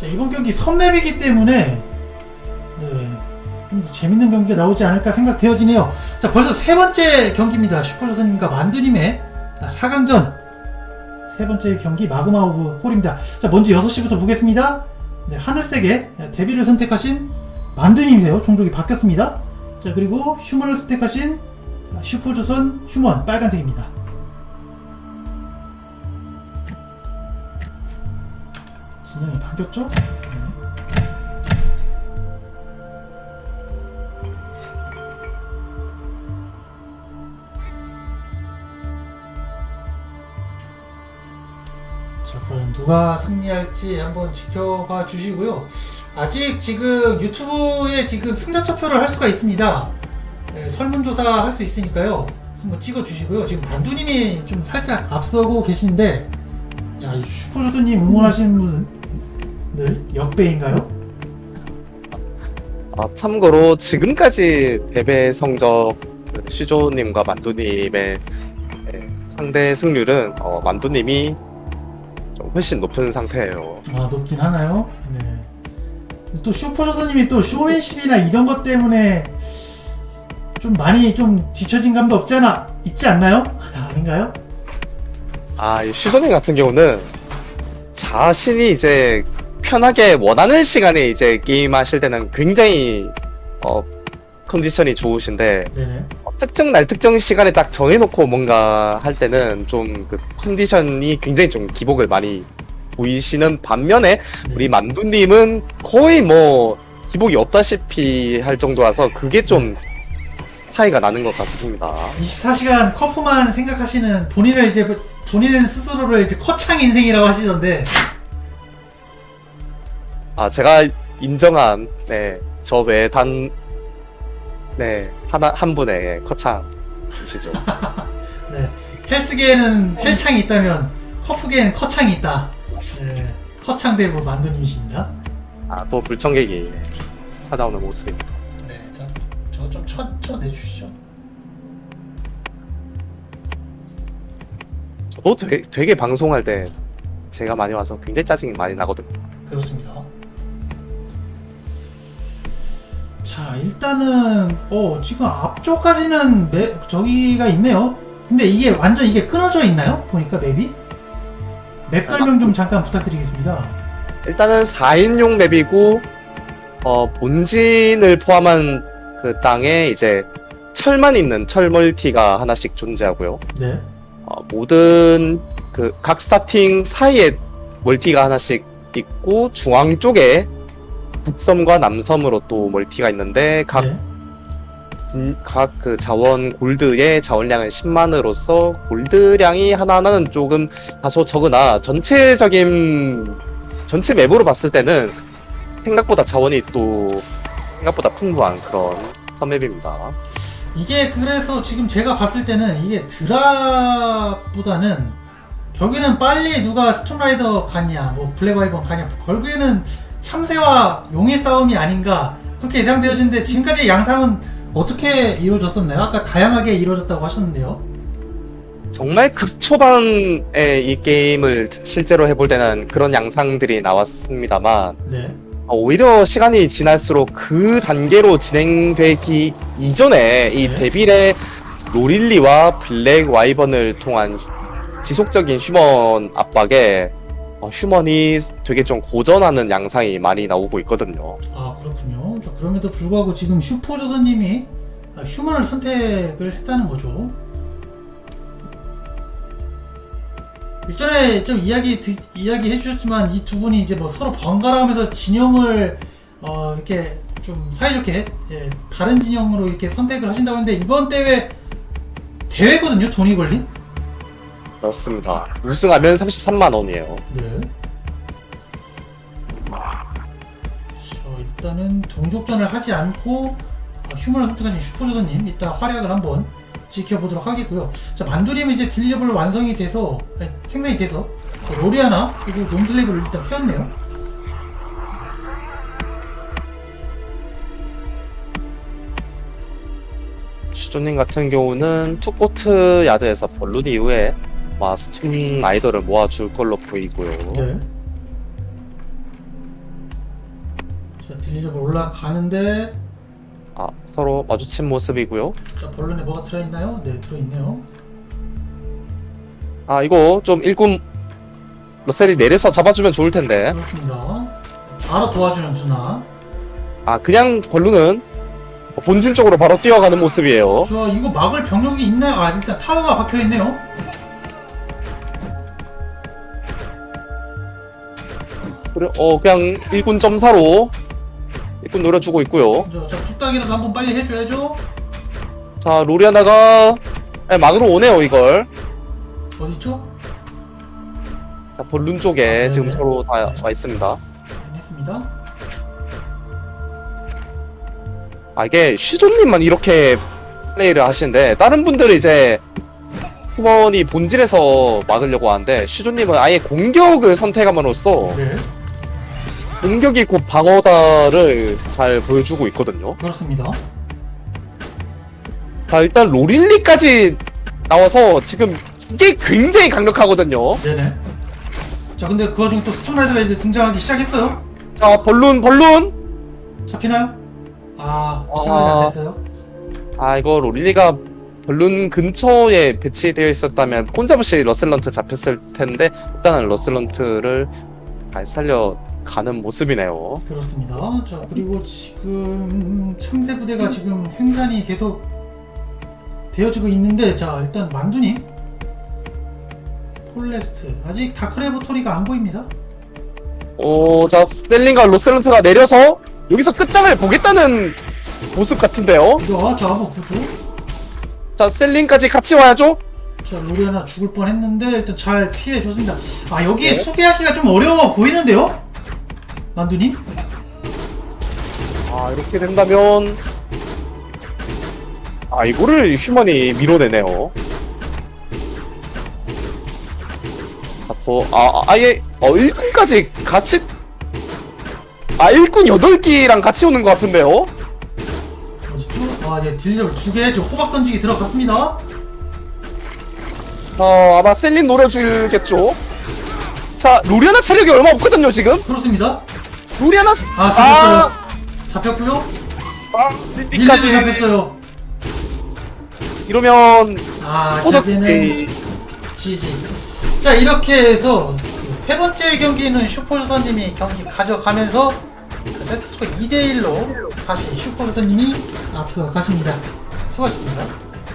자, 이번 경기 선맵이기 때문에 네, 좀 더 재밌는 경기가 나오지 않을까 생각되어지네요. 자, 벌써 세 번째 경기입니다. 슈퍼조선님과 만두님의 4강전 세 번째 경기 마구마구 홀입니다. 자, 먼저 6시부터 보겠습니다. 네, 하늘색의 데뷔를 선택하신 만두님이세요. 종족이 바뀌었습니다. 자, 그리고 휴먼을 선택하신 슈퍼조선 휴먼 빨간색입니다. 진영이 바뀌었죠? 네. 누가 승리할지 한번 지켜봐 주시고요. 아직 지금 유튜브에 지금 승자차표를 할 수가 있습니다. 네, 설문조사 할 수 있으니까요. 한번 찍어 주시고요. 지금 만두님이 좀 살짝 앞서고 계신데, 야, 이 슈퍼조드님 응원하시는 분 들 역배인가요? 아, 참고로 지금까지 대회 성적 그 슈조님과 만두님의 예, 상대 승률은 어, 만두님이 좀 훨씬 높은 상태예요. 아, 높긴 하나요? 네. 또 슈퍼조선님이 또 쇼맨십이나 이런 것 때문에 좀 많이 좀 뒤처진 감도 없지 않아 있지 않나요? 아, 아닌가요? 아, 이 슈조님 같은 경우는 자신이 이제 편하게 원하는 시간에 이제 게임 하실 때는 굉장히 어, 컨디션이 좋으신데 네네. 어, 특정 날 특정 시간에 딱 정해놓고 뭔가 할 때는 좀 그 컨디션이 굉장히 좀 기복을 많이 보이시는 반면에 네. 우리 만두님은 거의 뭐 기복이 없다시피 할 정도라서 그게 좀 차이가 나는 것 같습니다. 24시간 커프만 생각하시는 본인을 이제 본인은 스스로를 이제 커창 인생이라고 하시던데 아 제가 인정한 네저 외에 단네 하나 한 분의 커창이시죠. 네. 헬스계에는 헬창이 있다면 커프계에는 커창이 있다. 네. 커창 대부 만두님이십니다. 아 또 불청객이 찾아오는 모습입니다. 네. 저좀 쳐, 쳐내주시죠. 저도 되게, 되게 방송할 때 제가 많이 와서 굉장히 짜증이 많이 나거든요. 그렇습니다. 자, 일단은 어 지금 앞쪽까지는 맵 저기가 있네요. 근데 이게 완전 이게 끊어져 있나요? 보니까 맵이 맵 설명 좀 잠깐 부탁드리겠습니다. 일단은 4인용 맵이고 어, 본진을 포함한 그 땅에 이제 철만 있는 철 멀티가 하나씩 존재하고요. 네, 어, 모든 그 각 스타팅 사이에 멀티가 하나씩 있고 중앙 쪽에 북섬과 남섬으로 또 멀티가 있는데 각 네, 각그 자원 골드의 자원량은 10만으로서 골드량이 하나하나는 조금 다소 적으나 전체적인 전체 맵으로 봤을 때는 생각보다 자원이 또 생각보다 풍부한 그런 선맵입니다. 이게 그래서 지금 제가 봤을 때는 이게 드랍보다는 결국에는 빨리 누가 스톰라이더 가냐, 뭐 블랙와이번 가냐, 결국에는 참새와 용의 싸움이 아닌가 그렇게 예상되어지는데 지금까지 양상은 어떻게 이루어졌었나요? 아까 다양하게 이루어졌다고 하셨는데요. 정말 극초반에 이 게임을 실제로 해볼 때는 그런 양상들이 나왔습니다만 네, 어, 오히려 시간이 지날수록 그 단계로 진행되기 이전에 이 네. 데빌의 로릴리와 블랙 와이번을 통한 지속적인 휴먼 압박에 어, 휴먼이 되게 좀 고전하는 양상이 많이 나오고 있거든요. 아 그렇군요. 자, 그럼에도 불구하고 지금 슈퍼조선님이 아, 휴먼을 선택을 했다는 거죠. 일전에 좀 이야기 드, 이야기 해주셨지만 이 두 분이 이제 뭐 서로 번갈아가면서 진영을 어 이렇게 좀 사이좋게 예, 다른 진영으로 이렇게 선택을 하신다고 했는데 이번 대회 대회거든요 돈이 걸린. 그렇습니다. 우승하면 33만 원이에요. 네. 자, 일단은 동족전을 하지 않고 아, 휴먼을 선택하신 슈퍼조선님 이따 활약을 한번 지켜보도록 하겠고요. 자, 만두림은 이제 딜리블 완성이 돼서 아니, 생산이 돼서 자, 로리아나 그리고 논슬레이브를 일단 태웠네요. 슈조님 같은 경우는 투코트 야드에서 벌룬 이후에 마스톤 아이돌을 모아줄 걸로 보이고요. 네. 자, 딜리저블 올라가는데 아, 서로 마주친 모습이고요. 자, 벌룬에 뭐가 들어있나요? 네, 들어있네요. 아, 이거 좀 일꾼 러셀이 내려서 잡아주면 좋을 텐데. 그렇습니다. 바로 도와주는 준하. 아, 그냥 벌루는 본진 쪽으로 바로 뛰어가는 모습이에요. 저 이거 막을 병력이 있나요? 아 일단 타워가 박혀있네요. 그래, 어, 그냥 일꾼 점사로 일꾼 노려주고 있고요. 저, 저 뚝딱이라도 한번 빨리 해줘야죠. 자, 로리아나가 네, 막으로 오네요, 이걸. 어디죠? 자, 본룬 쪽에 아, 네네. 지금 서로 다 와 있습니다. 했습니다. 아, 이게 슈조님만 이렇게 플레이를 하시는데, 다른 분들은 이제 팀원이 본질에서 막으려고 하는데, 슈조님은 아예 공격을 선택함으로써 네, 공격이 곧 방어다를 잘 보여주고 있거든요. 그렇습니다. 자, 일단 로릴리까지 나와서 지금 이게 굉장히 강력하거든요. 네네. 자 근데 그 와중에 또 스톤라이드가 이제 등장하기 시작했어요. 자, 벌룬, 벌룬! 잡히나요? 아, 아. 시간이 안 됐어요. 아, 이거 로릴리가 벌룬 근처에 배치되어 있었다면 혼자없이 러셀런트 잡혔을 텐데, 일단은 러셀런트를 잘 살려 가는 모습이네요. 그렇습니다. 자 그리고 지금 창세 부대가 지금 생산이 계속 되어지고 있는데 자 일단 만두님 폴레스트 아직 다크레보토리가 안 보입니다. 오, 자, 스텔링과 로셀런트가 내려서 여기서 끝장을 보겠다는 모습 같은데요. 이거 저 한번 보죠. 자, 셀링까지 같이 와야죠. 자 로리아나 죽을 뻔했는데 일단 잘 피해 줬습니다. 아 여기에 네. 수비하기가 좀 어려워 보이는데요, 만두님? 아, 이렇게 된다면. 아, 이거를 휴먼이 밀어내네요. 아, 더, 아, 아, 아예, 어, 일꾼까지 같이. 아, 일꾼 8기랑 같이 오는 것 같은데요? 어디죠? 아, 예, 딜력 두개 지금 호박 던지기 들어갔습니다. 자, 아마 셀린 노려주겠죠? 자, 로리아나 체력이 얼마 없거든요, 지금? 그렇습니다. 로리아나. 아, 잡혔어요. 잡혔고요. 아, 릴리지 릴리까지. 잡혔어요. 이러면, 아, 포적. 저기는 지지. 자, 이렇게 해서 그세 번째 경기는 슈퍼조선님이 경기 가져가면서 그 세트스코 2대1로 다시 슈퍼조선님이 앞서 가십니다. 수고하셨습니다.